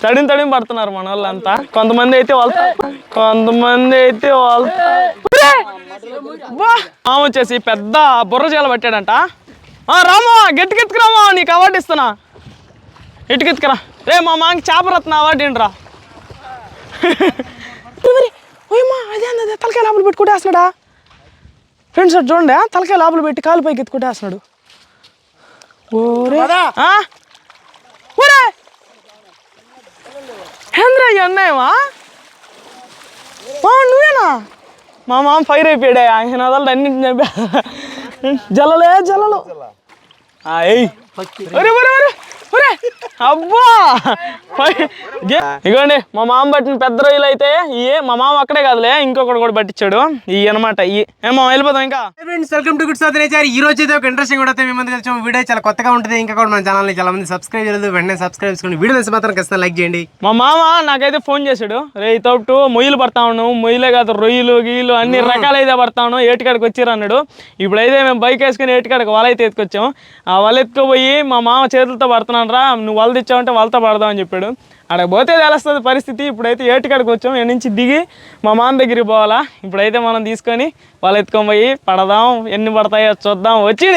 తడిని తడిని పడుతున్నారు మన వాళ్ళంతా కొంతమంది అయితే వాళ్ళ కొంతమంది అయితే వాళ్ళ! మామ వచ్చేసి పెద్ద బుర్రజాల పట్టాడంట. ఆ, రామా గట్టికెత్తుకురామా నీకు అవార్డు ఇస్తున్నా. ఎట్టుకెత్తుకురా రే మా మాకి చేపరత్న అవార్డు ఏంట్రా? ఓయమ్మా అదే అదే తలకాయ లోపల పెట్టి కొట్టేస్తున్నాడా ఫ్రెండ్స్ చూడండి ఆ, తలకాయ లోపల పెట్టి కాలు పైకి ఎత్తి కొట్టేస్తున్నాడు ఓరే ఆ? ఏంద్రా ఈ అన్నాయమా మా నువ్వేనా? మా మామ ఫైర్ అయిపోయాడే ఆయన వదలడు అన్నింటిని చంపా జలలే జలలు ఏయ్. ఒరే ఒరే ఒరే ఒరే అబ్బా! ఇగోండి మా మామ పట్టిన పెద్ద రొయ్యలు అయితే ఇయే మా మామ అక్కడే కాదులే ఇంకొకటి కూడా పట్టించాడు. ఇవి అనమాట ఇవి ఏమో వెళ్ళిపోతాం ఇంకా. Friends welcome to good sir ఈ రోజు అయితే ఒక ఇంట్రెస్టింగ్ కూడా మీ ముందుకు వచ్చాము వీడియో చాలా కొత్తగా ఉంటుంది. ఇంకా కూడా మన ఛానల్ని చాలా మంది సబ్స్క్రైబ్ చేయలేదు. వెంటనే సబ్స్క్రైబ్ చేసుకోండి. వీడియో నచ్చి మాత్రం ఖచ్చితంగా లైక్ చేయండి. మా మామ నాకైతే ఫోన్ చేశాడు. రే తోపు మొయ్యలు పడతా ఉన్నావు. మొయ్యలే కాదు రొయ్యలు గీలు అన్ని రకాలైతే పడతా ఉన్నావు. ఏటికాడికి వచ్చిర్రు అన్నాడు. ఇప్పుడైతే మేము బైక్ వేసుకుని ఏటికాడికి వల అయితే ఎత్తుకొచ్చాం. ఆ వల ఎత్తుకుపోయి మా మామ చేతులతో పడుతున్నాను రా నువ్వు వల తెచ్చావంటే వలతో పడదాం అని చెప్పాడు. అక్కడికి పోతే తెలుస్తుంది పరిస్థితి. ఇప్పుడైతే ఏటికాడికి వచ్చాం ఎన్ని నుంచి దిగి మా మామ దగ్గరికి పోవాలా? ఇప్పుడైతే మనం తీసుకొని వల ఎత్తుకొని పోయి పడదాం ఎన్ని పడతాయో చూద్దాం వచ్చి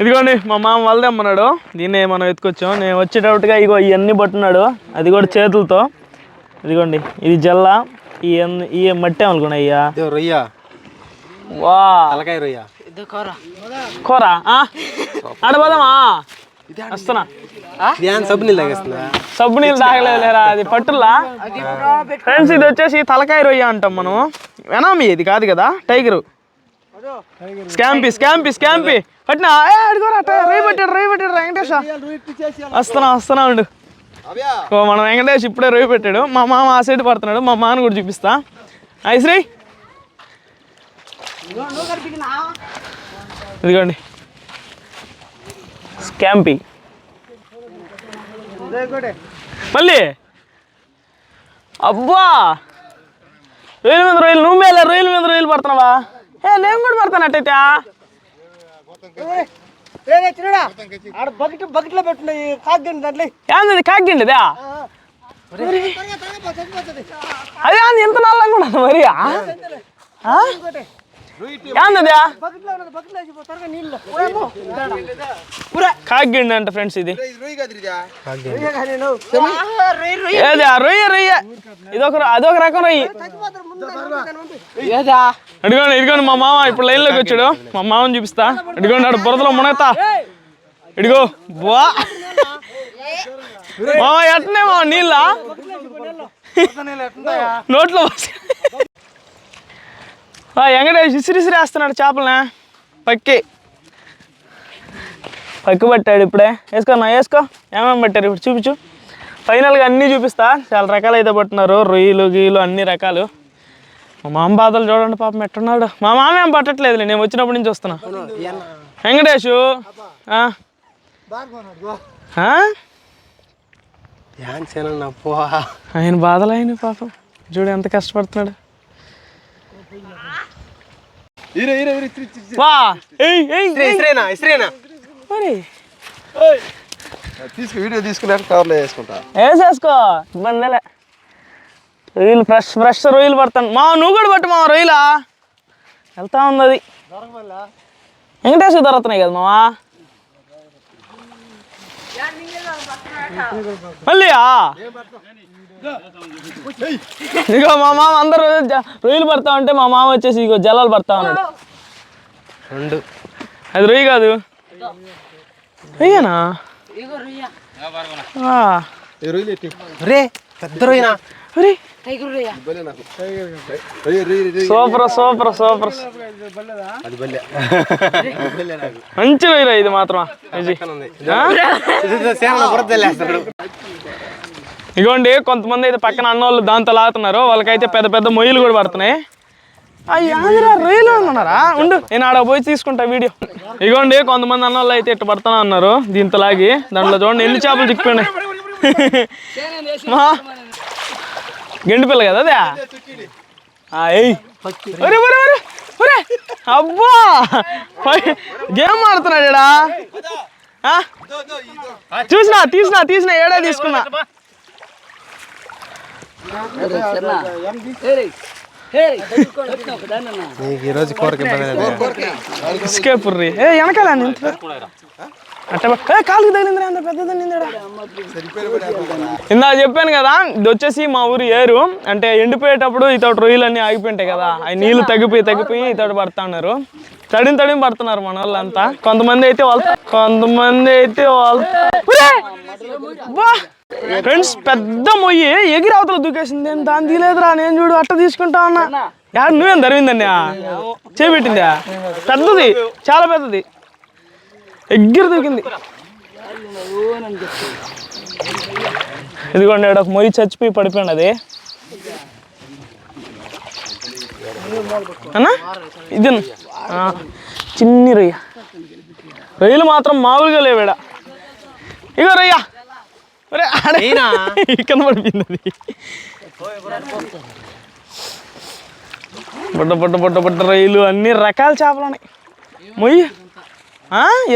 ఇదిగోండి మా మామ వలదమ్మన్నాడు దీన్నే మనం ఎత్తుకొచ్చాం. నేను వచ్చేటట్టుగా ఇగో ఇవన్నీ పట్టున్నాడు. అది కూడా చేతులతో. ఇదిగోండి ఇది జల్ల. ఈ ఎన్ని- ఈ మట్టి అనుకున్నా అయ్యా? రొయ్య. వా తలకాయ రొయ్య. కూర. ఆ? ఆడపోదామా వస్తున్నా. ధ్యాన్ సబ్బు నీళ్ళు సబ్బు నీళ్ళు తాగలేదులేరా అది పట్టులా ఫ్రెండ్స్ ఇది వచ్చేసి తలకాయ రొయ్య అంటాం మనం. వెనామి ఇది కాదు కదా? టైగరు. Scampi scampi scampi. పట్టినా? ఏ అడుగురా పట్టాడు రొయ్య పట్టాడు వెంకటేష్. వస్తున్నా వస్తున్నా ఉండు. ఓ మన వెంకటేష్ ఇప్పుడే రొయ్య పెట్టాడు. మా మామ ఆ సైడ్ పడుతున్నాడు. మా మామను కూడా చూపిస్తా. ఐశ్రీ. ఇదిగోండి. స్కాంపి మళ్ళీ? అబ్బా! రొయ్యల మీద రొయ్యలు నువ్వు మేలే రొయ్యల మీద రొయ్యలు పడుతున్నావా? ఏ నేను కూడా పడతానట్టయితే బకెట్ బకెట్లో పెట్టున్నాయి కాగ్గండి దాంట్లో. ఏంది కాకిండిదా అదే అంది ఎంత నల్లంగా ఉన్నది మరి? కాకిండి అంట ఫ్రెండ్స్ ఇది. రొయ్య రొయ్య. ఇదొక అదొక రకం రొయ్యి. అడిగోండి ఇదిగోండి మా మామ ఇప్పుడు లైన్లోకి వచ్చాడు. మా మామని చూపిస్తా. ఇదిగోండి ఆడు బురదలో మునగతా. ఇడిగో బా మామ ఎట్టనే మామ నీళ్ళ? నోట్లో పోసి. వెంకటేష్ ఇసిరి వేస్తున్నాడు చేపలనే. పక్కి. పక్కి పట్టాడు ఇప్పుడే. వేసుకో నా వేసుకో. ఏమేమి పట్టారు ఇప్పుడు చూపించు. ఫైనల్గా అన్నీ చూపిస్తా. చాలా రకాలు అయితే పట్టున్నారు రొయ్యలు గీలు అన్ని రకాలు. మా మామ బాధలు చూడండి పాపం ఎట్టున్నాడు. మా మామ ఏం పట్టట్లేదులే. నేను వచ్చినప్పటి నుంచి వస్తున్నా వెంకటేషు ఆయన బాధలు ఆయన పాపం. చూడు ఎంత కష్టపడుతున్నాడు. వా ఏయ్ ఏయ్ ఏయ్. ఇస్రేనా ఇస్రేనా మరి? తీసుకు వీడియో తీసుకున్నాక కవర్లో వేసుకుంటా. వేసేసుకో ఇబ్బందిలే. రొయ్యలు ఫ్రెష్ ఫ్రెష్ రొయ్యలు పడతాను. మా నువ్వు కూడా పట్టు మా రొయ్యలా వెళ్తా ఉంది అది. వెంకటేశ్వర దొరుకుతున్నాయి కదా మావా? మళ్ళీయా? ఇగో మా మామ అందరు రొయ్యలు పడతా ఉంటే మా మామ వచ్చేసి ఇగో జలాలు పడతా ఉన్నాడు. రెండు. అది రొయ్య కాదు. రొయ్యనా? ఆ, రే పెద్ద రొయ్యనా. Super super super. అది బల్లె. మంచి రొయ్యరా ఇది మాత్రం ఇది. ఆ? సేన బురద లేస్తాడు ఇగోండి కొంతమంది అయితే పక్కన అన్నోళ్ళు దాంతో లాగుతున్నారు వాళ్ళకైతే పెద్ద పెద్ద మొయ్యలు కూడా పడుతున్నాయి. అయ్యాదిరా రైలు ఉన్నారా? ఉండు నేను ఆడ పోయి తీసుకుంటా వీడియో. ఇగోండి కొంతమంది అన్నోళ్ళు అయితే ఇట్ట పడుతున్నా అన్నారు దీంతో లాగి దాంట్లో చూడండి ఎన్ని చేపలు చిక్కిపోయినాయి మా గెండి పిల్ల కదా అదే? ఏయ్. ఒరే ఒరే ఒరే ఒరే. అబ్బా! గేమ్ ఆడుతున్నాడు ఆ? చూసినా తీసినా తీసినా ఏడా తీసుకున్నా. నీకు ఈరోజు కోరిక ఇబ్బంది ఏ వెనకాల నింత కాలుకి తగిలిందిరా అంత పెద్దది నిందాడా ఇందా చెప్పాను కదా ఇది వచ్చేసి మా ఊరు ఏరు. అంటే ఎండిపోయేటప్పుడు ఇతడు రొయ్యలు అన్నీ ఆగిపోయింటాయి కదా. అవి నీళ్ళు తగ్గిపోయి తగ్గిపోయి ఇతడు పడతా ఉన్నారు. తడిని తడిని పడుతున్నారు మన వాళ్ళంతా. కొంతమంది అయితే వాళ్ళ కొంతమంది అయితే వాళ్ళ ఫ్రెండ్స్ పెద్ద మొయ్యి ఎగిరి అవతల దూకేసింది. నేను దాన్ని తీయలేదురా నేను చూడు అట్ట తీసుకుంటా ఉన్నా యాడ నువ్వేం ధరివిందండి చేపెట్టిందా? పెద్దది చాలా పెద్దది. ఎగిరి దూకింది. ఇదిగోండి ఒక మొయ్యి చచ్చిపోయి పడిపోయింది అది అన్నా. ఇది చిన్ని రొయ్య. రొయ్యలు మాత్రం మామూలుగా లేవేడ ఇగో రొయ్య. కింద పడిపోయింది అది. బుడ్డ బుడ్డ బుడ్డ బుడ్డ రొయ్యలు అన్ని రకాల చేపలు ఉన్నాయి. మొయ్యి?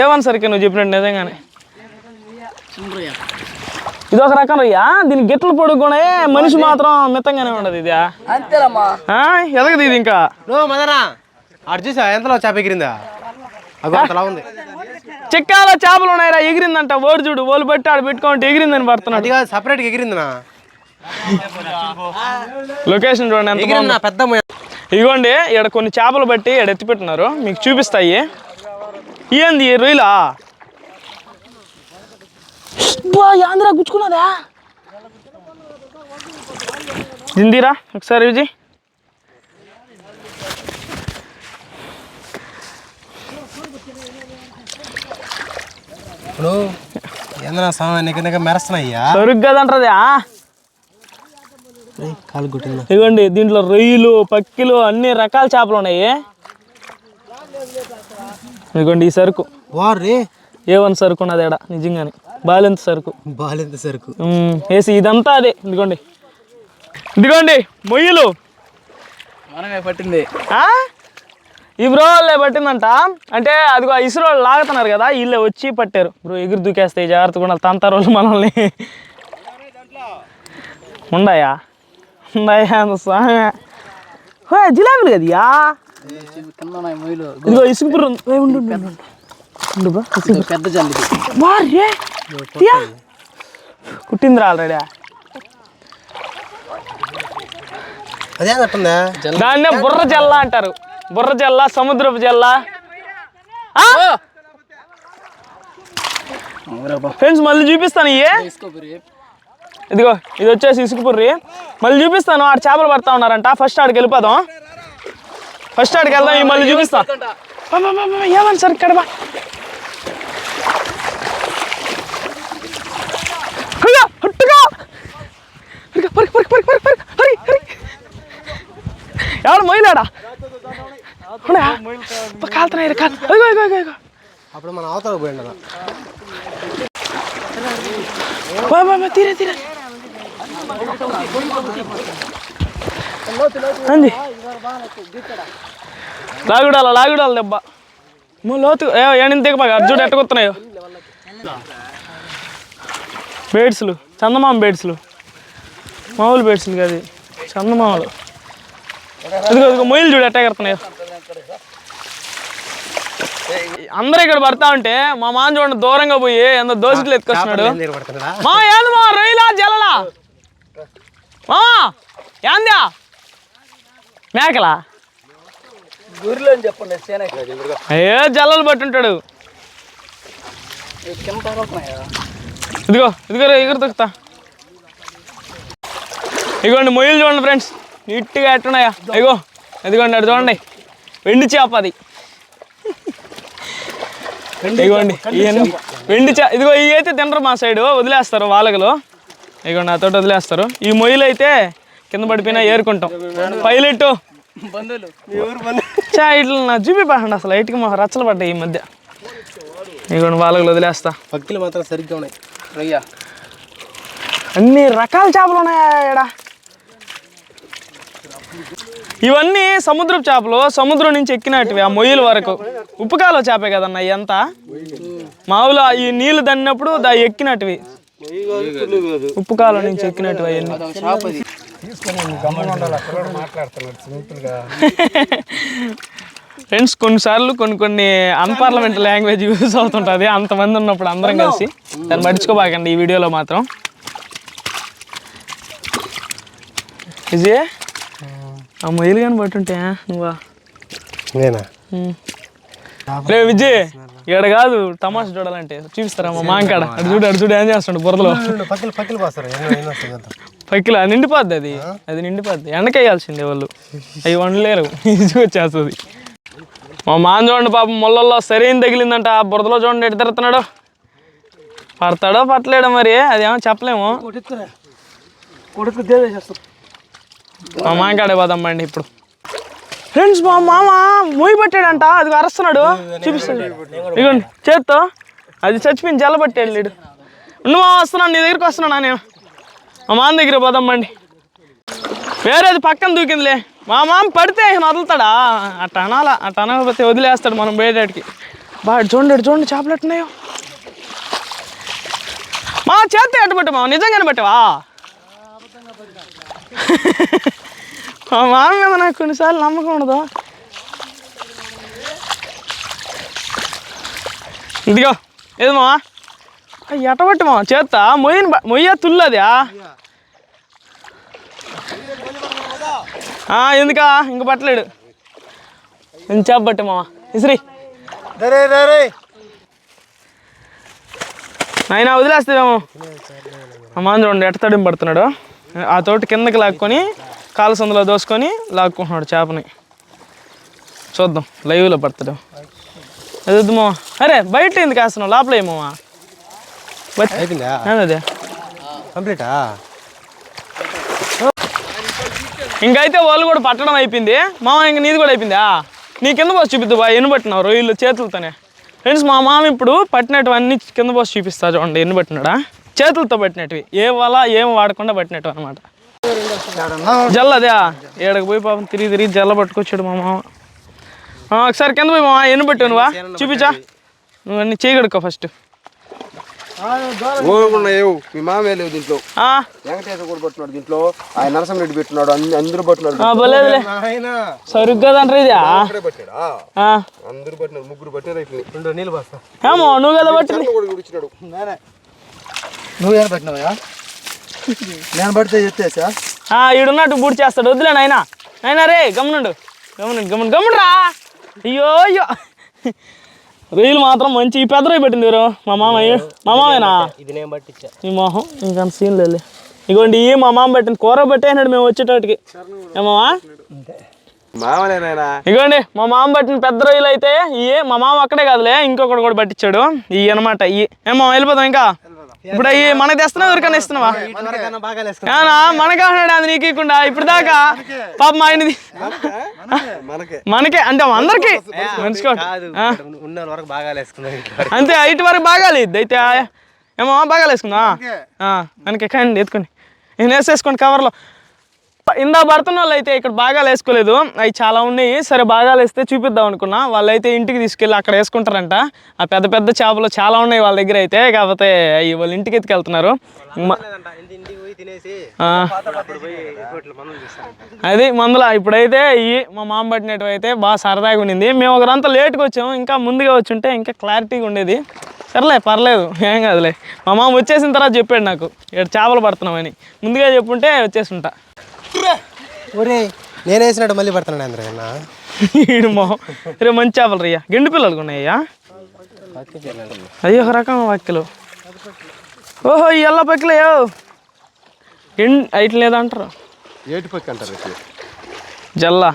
ఏమని సరిగ్గా నువ్వు చెప్పినట్టు నిజంగానే? ఇది ఒక రకం రొయ్య? దీని గిట్టలు పొడుగునే మనిషి మాత్రం మిత్తంగానే ఉండదు ఇది? ఎదగదు ఇది ఇంకా. మదనా చూసా ఎంతలో చేప ఎగిరిందా? ఉంది. చిక్కాలో చేపలు ఉన్నాయిరా ఎగిరిందంట. ఓడి చూడు ఓలు పెట్టి ఆడ పెట్టుకుంటే ఎగిరిందని పడుతున్నాడు. అది కాదు సపరేట్గా ఎగిరిందినా? లొకేషన్ చూడండి ఎంత బాగుందో. ఎగిరింది పెద్ద మొయ్య. ఇదిగోండి ఇక్కడ కొన్ని చేపలు బట్టి ఇక్కడ ఎత్తి పెట్టినారు మీకు చూపిస్తాయి. ఏంది రొయ్యలా బా, యాందిరా గుచ్చుకున్నదా? జిందీరా ఒకసారి విజయ్. ఇప్పుడు ఏందన్నా మెరుస్తున్నాయ్యా? కాలు గుట్టిందా ఇదిగోండి దీంట్లో రొయ్యలు పక్కిలు అన్ని రకాల చేపలు ఉన్నాయి. ఇదిగోండి ఈ సరుకు. వారే ఏ వన్ సరుకు ఉన్నది ఎడ నిజంగానే. బాలెంత సరుకు. బాలింత సరుకు. వేసి ఇదంతా అదే. ఇదిగోండి. ఇదిగోండి మొయ్యలు. మనమే పట్టింది. ఈ బ్రో వాళ్ళే పట్టిందంట. అంటే అదిగో ఆ ఇసురు వాళ్ళు లాగుతున్నారు కదా వీళ్ళే వచ్చి పట్టారు. బ్రో ఎగురు దూకేస్తాయి జాగ్రత్తగా ఉండాలి తంతారు వాళ్ళు మనల్ని. ఉండాయా? ఉండాయా అంత స్వామి? హో, జిలేబీలు కదయా కింద ఇదిగో ఇసుక బుర్ర. పెద్ద. కుట్టిందిరా ఆల్రెడీ. దాన్నే బుర్ర జల్ల అంటారు. బుర్ర జల్ల సముద్రపు జల్ల. ఫ్రెండ్స్ మళ్ళీ చూపిస్తాను ఇయ్యే. ఇదిగో ఇది వచ్చేసి ఇసుకపుర్రి మళ్ళీ చూపిస్తాను ఆడ చేపలు పడతా ఉన్నారంట. ఫస్ట్ ఆడికి వెళ్ళిపోదాం. ఫస్ట్ ఆడికి వెళ్దాం మళ్ళీ చూపిస్తా. బా, బా, బా, బా, ఏమని సార్ ఇక్కడ. ఎవడు మొయ్యలేడా? బా, కాలుతున్నాయి కాలు. అదిగో, అదిగో, అదిగో, అదిగో. అప్పుడు మన అవతల పోయిండ తీరే తీరే. అంది లాగుడాల లాగుడాల దెబ్బ. మో లోతు ఏడింత దిగబాగా అర్జుడు ఎట్టకొస్తున్నాయో బేడ్స్లు చందమామ బేడ్స్లు మామూలు బేడ్స్లు కాదు. చందమామలు. ఇదిగో ఇదిగో మొయ్యలు చూడు ఎట్ట ఎగురుతున్నాయో. అందరూ ఇక్కడ పడతా ఉంటే మా మామ చూడండి దూరంగా పోయి ఎంత దోసిట్లు ఎత్తుకొస్తున్నాడు మా ఏంది మా రొయ్యలా జల్లలా మా ఏందా? మేకలా? ఏ జల్లలు పట్టుంటాడు. ఇదిగో ఇదిగో ఎగురు దొక్కుతా ఇదిగోండి మొయ్యలు చూడండి ఫ్రెండ్స్. నీట్గా ఎట్టున్నాయా? ఇగో ఇదిగోండి అటు చూడండి. వెండి చేప అది. ఇవన్నీ వెండి చే ఇదిగో ఇవి అయితే తినరు మా సైడ్. వదిలేస్తారు వాళ్ళగలు. ఇదిగోండి అతోటి వదిలేస్తారు. ఈ మొయ్యలు అయితే కింద పడిపోయినా ఏరుకుంటాం. పైలెట్ చా ఇట్లా నా చూపిపోకండి అసలు. లైట్గా మా రచ్చలు పడ్డాయి ఈ మధ్య. ఇదిగోండి వాళ్ళగలు వదిలేస్తా. పక్కిలు మాత్రం సరిగ్గా ఉన్నాయి. రొయ్య. అన్ని రకాల చేపలు ఉన్నాయా ఇక్కడ ఇవన్నీ సముద్రపు చేపలు సముద్రం నుంచి ఎక్కినట్టువి ఆ మొయ్యల వరకు. ఉప్పుకాలో చేపే కదన్న ఇదంతా మామూలు ఈ నీళ్ళు దన్నప్పుడు దా ఎక్కినట్టువి ఉప్పుకాలో నుంచి ఎక్కినట్టు అవన్నీ. ఫ్రెండ్స్ కొన్నిసార్లు కొన్ని కొన్ని అన్పార్లమెంట్ లాంగ్వేజ్ యూజ్ అవుతుంటుంది. అంతమంది ఉన్నప్పుడు అందరం కలిసి. దాన్ని మర్చిపోబాకండి ఈ వీడియోలో మాత్రం. విజయ్ ఆ మొయ్యలు కానీ పట్టుంటే నువ్వా నేనా. రే విజయ్ ఇక్కడ కాదు తమాషా చూడాలంటే. చూపిస్తారా మా మాంకాడ అటు చూడు అటు చూడు ఏం చేస్తాడు బురదలో. పక్కలు పక్కలు పోస్తారు పక్కిల? నిండిపోద్ది అది. అది నిండిపోద్ది. ఎండకేయాల్సిందే వాళ్ళు. అవి వండలేరు. ఈజీగా వచ్చేస్తుంది మా మాన్ చూడండి పాపం ముళ్ళల్లో సరైన తగిలిందంట. ఆ బురదలో చూడండి ఎటు తిరుగుతున్నాడు. పడతాడో పట్టలేడో మరి. అదేమో చెప్పలేము. మా కొడుకు దేవేసేస్తాం మా మాంకాడే పోదామండి ఇప్పుడు. ఫ్రెండ్స్ మా మామ మూయి పట్టాడంట అది అరుస్తున్నాడు. చూపిస్తాడు. ఇదిగోండి చేత్తో. అది చచ్చిపోయింది జల్ల పట్టాడు లేడు నువ్వు వస్తున్నాను నీ దగ్గరికి వస్తున్నానా నేను? మా మామ దగ్గర పోదామండి. వేరేది పక్కన దూకిందిలే. మా మామ పడితే ఇక వదులుతాడా అట్ట అనాలా అట్ట అనకపోతే వదిలేస్తాడు మనం పోయేటాడికి. బాడు చూడండి చూడండి చేపలు ఎట్టున్నాయో మా చేత్తో ఎట్టు నిజంగానే పెట్టవా? మా మామ మీద నాకు కొన్నిసార్లు నమ్మకం ఉండదు? ఇదిగో ఏది మావా ఎటబట్టి మావా చేత్తా? మొయ్యని మొయ్య తుల్లదా ఎందుకా? ఇంక పట్టలేడు. చేపట్టి మావా ఇసిరి. దరే దరే ఆయన వదిలేస్తావేమో? అమ్మ చూడండి ఎట్ట తడిం పడుతున్నాడు. ఆ తోటి కిందకి లాక్కొని కాలు సందులో దోసుకొని లాక్కుంటున్నాడు చేపని. చూద్దాం లైవ్లో పడతాడు. అది వద్దు మావా? అరే బయట ఎందుకు వేస్తున్నావు? లోపల ఏమోమా అదే? కంప్లీటా? ఇంకైతే వాళ్ళు కూడా పట్టడం అయిపోయింది. మామ ఇంక నీది కూడా అయిపోయిందా? నీ కింద పోసి చూపిద్దు బా ఎన్ని పట్టినావు? రొయ్యలు చేతులతోనే. ఫ్రెండ్స్ మా మామ ఇప్పుడు పట్టినటువన్నీ కింద పోసి చూపిస్తా చూడండి ఎన్ని పట్టినాడా? చేతులతో పట్టినట్టువి ఏ వల ఏం వాడకుండా పట్టినట్టు అనమాట జల్ల అదే ఏడకి పోయి పాపం తిరిగి తిరిగి జల్ల పట్టుకొచ్చాడు మా మామ. ఆ, ఒకసారి కింద పోయి మామ ఎన్ని పట్టావు నువ్వా? చూపించా? నువ్వు అన్ని చేయగడుకో ఫస్ట్. మీ మామే లేవు దీంట్లో. ఆ, వెంకటేశ్వర కూడా పట్టున్నాడు దీంట్లో. ఆయన అందరూ సరిగ్గా తండ్రి ఇదా అందరూ పట్టినారు ముగ్గురు పట్టినారు నువ్వు కదా నువ్వేం పెట్టినావా? నేను పడితే చెప్తేసా ఆ, ఈడున్నట్టు బూడి చేస్తాడు. వద్దులే నాయన. నాయన రే గమనుండు గమనుండు గమను గమనురా అయ్యో అయ్యో. రొయ్యలు మాత్రం మంచి ఈ పెద్ద రొయ్య పెట్టింది ఎవరు? మా మామయ్య. మా మామయ్యనా? ఇది నేను పట్టించా. ఈ మొహం ఇంకంత సీన్ లేదు ఇగోండి ఈ మా మామ పెట్టింది. కూర పెట్టేసినాడు మేము వచ్చేటోటికి. మామనేనాయనా ఇగోండి మా మామ పట్టిన పెద్ద రొయ్యలు అయితే ఇవి మా మామ అక్కడే కాదులే ఇంకొకటి కూడా పట్టించాడు. ఇవి అనమాట ఇవి ఏమో వెళ్ళిపోతాం ఇంకా. ఇప్పుడు అవి మనకి తెస్తున్నావు? ఎవరికైనా ఇస్తున్నావా మనకే అన్నాడు అది నీకు ఇవ్వకుండా ఇప్పుడు దాకా పాప మా ఆయనది. మనకే. అంటే అందరికి. అంతే ఇటు వరకు బాగా లేదు. అయితే ఏమో బాగా వేసుకుందా మనకి. కండి ఎత్తుకొని నేను వేసేసుకోండి కవర్లో ఇందా పడుతున్న వాళ్ళు అయితే ఇక్కడ బాగా వేసుకోలేదు. అవి చాలా ఉన్నాయి. సరే బాగా వేస్తే చూపిద్దాం అనుకున్నా. వాళ్ళైతే ఇంటికి తీసుకెళ్ళి అక్కడ వేసుకుంటారంట. ఆ పెద్ద పెద్ద చేపలు చాలా ఉన్నాయి వాళ్ళ దగ్గర అయితే. కాకపోతే అవి వాళ్ళ ఇంటికి ఎత్తుకెళ్తున్నారు. అది మందుల. ఇప్పుడైతే ఈ మా మామ పట్టినట్టు అయితే బాగా సరదాగా ఉండింది. మేము ఒకరంతా లేట్గా వచ్చాము. ఇంకా ముందుగా వచ్చి ఉంటే ఇంకా క్లారిటీగా ఉండేది. సర్లే పర్లేదు. ఏం కాదులే. మా మామ వచ్చేసిన తర్వాత చెప్పాడు నాకు. ఇక్కడ చేపలు పడుతున్నామని. ముందుగా చెప్పుంటే వచ్చేసుంటా. ఒరే నేను వేసినట్టు మళ్ళీ పడుతున్నాడు అందరూ అన్న. ఈడు మొహం రే మంచి చేపలు రయ్యా. గెండు పిల్లలు ఉన్నాయ్యా అయ్యో ఒక రకం వాక్యలు. ఓహో ఈ ఎల్ల పక్కలయ్యో గెండ్ అయిట్ లేదంటారు. ఏటి పక్క అంటారు ఇట్లా? జల్లా.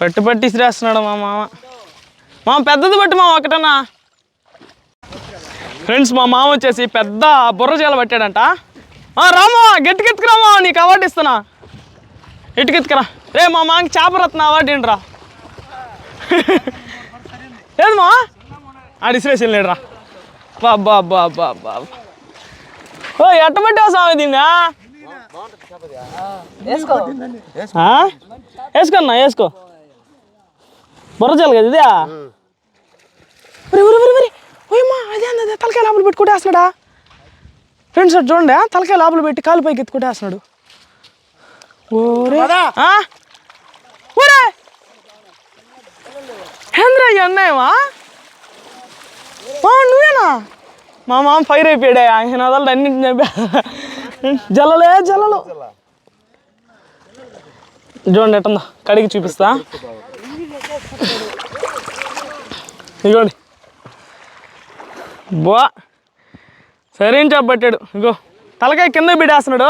పట్టి పట్టి ఇసిరేస్తున్నాడు మా మామ. మా పెద్దది పట్టి మా ఒకటనా ఫ్రెండ్స్ మా మామ వచ్చేసి పెద్ద బుర్ర చీల పట్టాడంట. రామా గట్టికెత్తుకురామా నీకు అవార్డు ఇస్తున్నా. ఎట్టుకెత్తుకురా రే మా మామకి చేపరత్న అవార్డు ఏంట్రా? ఏది మా? ఆడు ఇసిరేసి వెళ్ళాడురా బా బా బా బా బా. ఓ ఎట్ట పెట్టావు స్వామి దీన్నా వేసుకో. ఆ? వేసుకోన్నా వేసుకో. బుర్రజాలి కదా ఇదే? అదే అదే తలకాయ లోపల పెట్టి కొట్టేస్తున్నాడా ఫ్రెండ్స్ చూడండి తలకాయ లోపల పెట్టి కాలు పైకి ఎత్తి కొట్టేస్తున్నాడు ఓరే? ఊరే ఏంద్రా ఈ అన్నయ్యమా? మా నువ్వేనా? మా మామ ఫైర్ అయిపోయాడే ఆయన వదలడు అన్నింటిని చంపా. జల్లలే జల్లలు. చూడండి ఎట్టుందా కడిగి చూపిస్తా. ఇగోండి బా. సరే ఏం చెప్పట్టాడు ఇగో తలకాయ కింద బిడేస్తున్నాడు.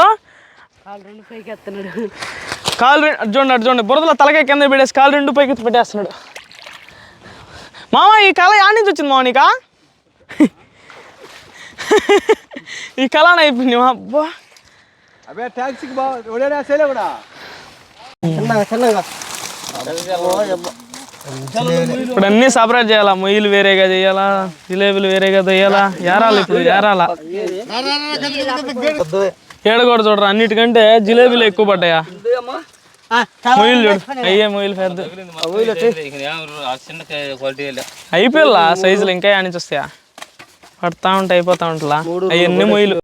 కాలు రెండు అటు చూడండి అటు చూడండి. బురదలో తలకాయ కింద బిడేసి కాలు రెండు పైకి పెట్టేస్తున్నాడు. మామ ఈ కళ యాడ్ నుంచి వచ్చింది మామ నీకా? ఈ కళ అయిపోయింది మా అబ్బా. అబ్బే ట్యాక్సీకి బాగా కూడా. ఇప్పుడు అన్ని సపరేట్ చేయాలా? మొయ్యలు వేరేగా చేయాలా? జిలేబీలు వేరేగా చేయాలా? ఏరాలి ఇప్పుడు ఏరాలా ఏడగోడ చూడరా అన్నిటికంటే జిలేబీలు ఎక్కువ పడ్డాయా? మొయ్యలు చూడు. అయ్యే మొయ్యలు పెద్ద. అయిపోయిల్లా? సైజులు ఇంకా యానించి వస్తాయా? పడతా ఉంటాయి అయిపోతా ఉంటలా? అవన్నీ మొయ్యలు.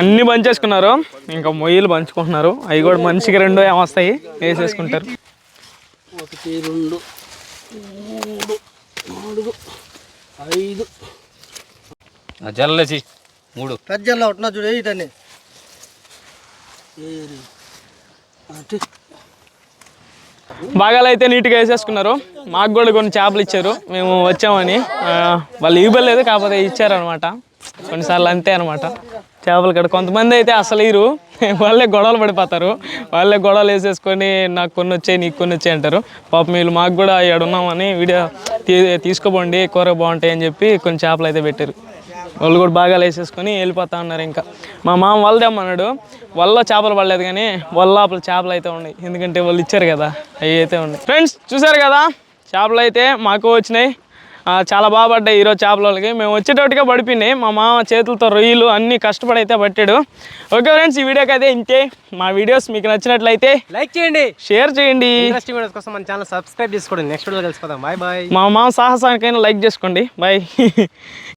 అన్ని పంచేసుకున్నారు ఇంకా మొయ్యలు పంచుకుంటున్నారు. అవి కూడా మనిషికి రెండు ఏమొస్తాయి వేసేసుకుంటారు. ఒకటి రెండు మూడు నాలుగు ఐదు. జల్లసి మూడు. పెద్దల్లో ఉంటున్నా చూడు ఇటన్ని ఏడు అటు. బాగాలు అయితే నీట్గా వేసేసుకున్నారు. మాకు కూడా కొన్ని చేపలు ఇచ్చారు. మేము వచ్చామని. వాళ్ళు ఇవ్వలేదు కాకపోతే ఇచ్చారనమాట కొన్నిసార్లు అంతే అనమాట చేపలు కడ కొంతమంది అయితే అసలు ఇరు. వాళ్ళే గొడవలు పడిపోతారు. వాళ్ళే గొడవలు వేసేసుకొని నాకు కొన్ని వచ్చాయి నీకు కొన్ని వచ్చాయి అంటారు. పాపం వీళ్ళు మాకు కూడా ఇక్కడ ఉన్నామని వీడియో తీ తీసుకోపోండి కూర బాగుంటాయి అని చెప్పి కొన్ని చేపలు అయితే పెట్టారు. వాళ్ళు కూడా బాగా వేసేసుకొని వెళ్ళిపోతా ఉన్నారు ఇంకా. మా మామ వాళ్ళదేమన్నాడు వల్ల చేపలు పడలేదు కానీ వాళ్ళ చేపలు అయితే ఉన్నాయి. ఎందుకంటే వాళ్ళు ఇచ్చారు కదా అవి అయితే ఉన్నాయి. ఫ్రెండ్స్ చూసారు కదా? చేపలు అయితే మాకు వచ్చినాయి. చాలా బాగా పడ్డాయి ఈరోజు చేపల వాళ్ళకి. మేము వచ్చేటట్టుగా పడిపోయినాయి. మా మామ చేతులతో రొయ్యలు అన్నీ కష్టపడి అయితే పట్టాడు. ఓకే ఫ్రెండ్స్ ఈ వీడియోకి అయితే ఇంతే. మా వీడియోస్ మీకు నచ్చినట్లయితే లైక్ చేయండి. షేర్ చేయండి. వీడియోస్ కోసం మన ఛానల్ సబ్స్క్రైబ్ చేసుకోండి. నెక్స్ట్ వీడియో కలిసిపోదాం. బాయ్ బాయ్ మా మామ సాహసానికైనా లైక్ చేసుకోండి. బాయ్